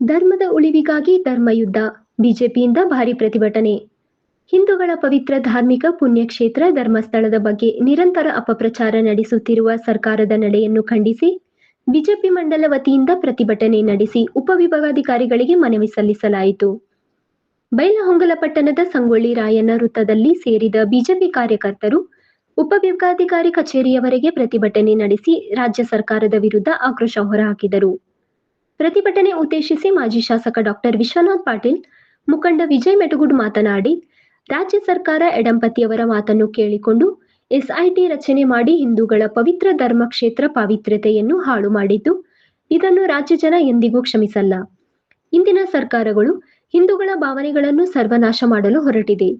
ಧರ್ಮದ ಉಳಿವಿಗಾಗಿ ಧರ್ಮಯುದ್ಧ, ಬಿಜೆಪಿಯಿಂದ ಭಾರಿ ಪ್ರತಿಭಟನೆ. ಹಿಂದೂಗಳ ಪವಿತ್ರ ಧಾರ್ಮಿಕ ಪುಣ್ಯಕ್ಷೇತ್ರ ಧರ್ಮಸ್ಥಳದ ಬಗ್ಗೆ ನಿರಂತರ ಅಪಪ್ರಚಾರ ನಡೆಸುತ್ತಿರುವ ಸರ್ಕಾರದ ನಡೆಯನ್ನು ಖಂಡಿಸಿ, ಬಿಜೆಪಿ ಮಂಡಲ ವತಿಯಿಂದ ಪ್ರತಿಭಟನೆ ನಡೆಸಿ ಉಪವಿಭಾಗಾಧಿಕಾರಿಗಳಿಗೆ ಮನವಿ ಸಲ್ಲಿಸಲಾಯಿತು. ಬೈಲಹೊಂಗಲ ಪಟ್ಟಣದ ಸಂಗೊಳ್ಳಿ ರಾಯಣ್ಣ ವೃತ್ತದಲ್ಲಿ ಸೇರಿದ ಬಿಜೆಪಿ ಕಾರ್ಯಕರ್ತರು ಉಪವಿಭಾಗಾಧಿಕಾರಿ ಕಚೇರಿಯವರೆಗೆ ಪ್ರತಿಭಟನೆ ನಡೆಸಿ ರಾಜ್ಯ ಸರ್ಕಾರದ ವಿರುದ್ಧ ಆಕ್ರೋಶ ಹೊರಹಾಕಿದರು. ಪ್ರತಿಭಟನೆ ಉದ್ದೇಶಿಸಿ ಮಾಜಿ ಶಾಸಕ ಡಾಕ್ಟರ್ ವಿಶ್ವನಾಥ್ ಪಾಟೀಲ್, ಮುಖಂಡ ವಿಜಯ್ ಮೆಟಗುಡ್ ಮಾತನಾಡಿ, ರಾಜ್ಯ ಸರ್ಕಾರ ಎಡಂಪತಿಯವರ ಮಾತನ್ನು ಕೇಳಿಕೊಂಡು ಎಸ್ಐಟಿ ರಚನೆ ಮಾಡಿ ಹಿಂದೂಗಳ ಪವಿತ್ರ ಧರ್ಮಕ್ಷೇತ್ರ ಪಾವಿತ್ರ್ಯತೆಯನ್ನು ಹಾಳು ಮಾಡಿದ್ದು, ಇದನ್ನು ರಾಜ್ಯ ಜನ ಎಂದಿಗೂ ಕ್ಷಮಿಸಲ್ಲ. ಇಂದಿನ ಸರ್ಕಾರಗಳು ಹಿಂದೂಗಳ ಭಾವನೆಗಳನ್ನು ಸರ್ವನಾಶ ಮಾಡಲು ಹೊರಟಿದೆ.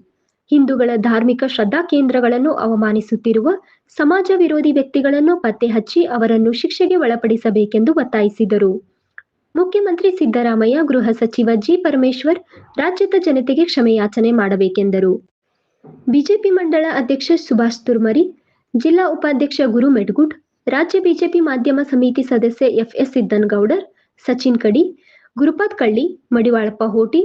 ಹಿಂದೂಗಳ ಧಾರ್ಮಿಕ ಶ್ರದ್ಧಾ ಕೇಂದ್ರಗಳನ್ನು ಅವಮಾನಿಸುತ್ತಿರುವ ಸಮಾಜ ವಿರೋಧಿ ವ್ಯಕ್ತಿಗಳನ್ನು ಪತ್ತೆ ಹಚ್ಚಿ ಅವರನ್ನು ಶಿಕ್ಷೆಗೆ ಒಳಪಡಿಸಬೇಕೆಂದು ಒತ್ತಾಯಿಸಿದರು. ಮುಖ್ಯಮಂತ್ರಿ ಸಿದ್ದರಾಮಯ್ಯ ಗೃಹ ಸಚಿವ ಜಿ ಪರಮೇಶ್ವರ್ ರಾಜ್ಯದ ಜನತೆಗೆ ಕ್ಷಮೆಯಾಚನೆ ಮಾಡಬೇಕೆಂದರು. ಬಿಜೆಪಿ ಮಂಡಳ ಅಧ್ಯಕ್ಷ ಸುಭಾಷ್ ತುರ್ಮರಿ, ಜಿಲ್ಲಾ ಉಪಾಧ್ಯಕ್ಷ ಗುರು ಮೆಡ್ಗುಡ್ ರಾಜ್ಯ ಬಿಜೆಪಿ ಮಾಧ್ಯಮ ಸಮಿತಿ ಸದಸ್ಯ ಎಫ್ಎಸ್ ಸಿದ್ದನಗೌಡರ್, ಸಚಿನ್ ಕಡಿ ಗುರುಪಾತ್ ಕಳ್ಳಿ, ಮಡಿವಾಳಪ್ಪ ಹೋಟಿ,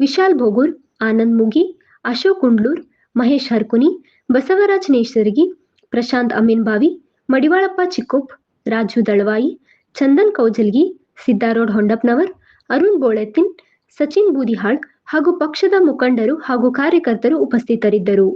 ವಿಶಾಲ್ ಭೋಗೂರ್, ಆನಂದ್ ಮುಗಿ, ಅಶೋಕ್ ಕುಂಡ್ಲೂರ್, ಮಹೇಶ್ ಹರ್ಕುನಿ, ಬಸವರಾಜ್ ನೇಸರ್ಗಿ ಪ್ರಶಾಂತ್ ಅಮೀನ್ಬಾವಿ, ಮಡಿವಾಳಪ್ಪ ಚಿಕ್ಕೋಪ್, ರಾಜು ದಳವಾಯಿ, ಚಂದನ್ ಕೌಜಲ್ಗಿ ಸಿದ್ದಾರೋಡ್ ಹೊಂಡಪ್ಪನವರ್ ಅರುಣ್ ಬೋಳೆತ್ತಿನ್ ಸಚಿನ್ ಬೂದಿಹಾಳ್ ಹಾಗೂ ಪಕ್ಷದ ಮುಖಂಡರು ಹಾಗೂ ಕಾರ್ಯಕರ್ತರು ಉಪಸ್ಥಿತರಿದ್ದರು.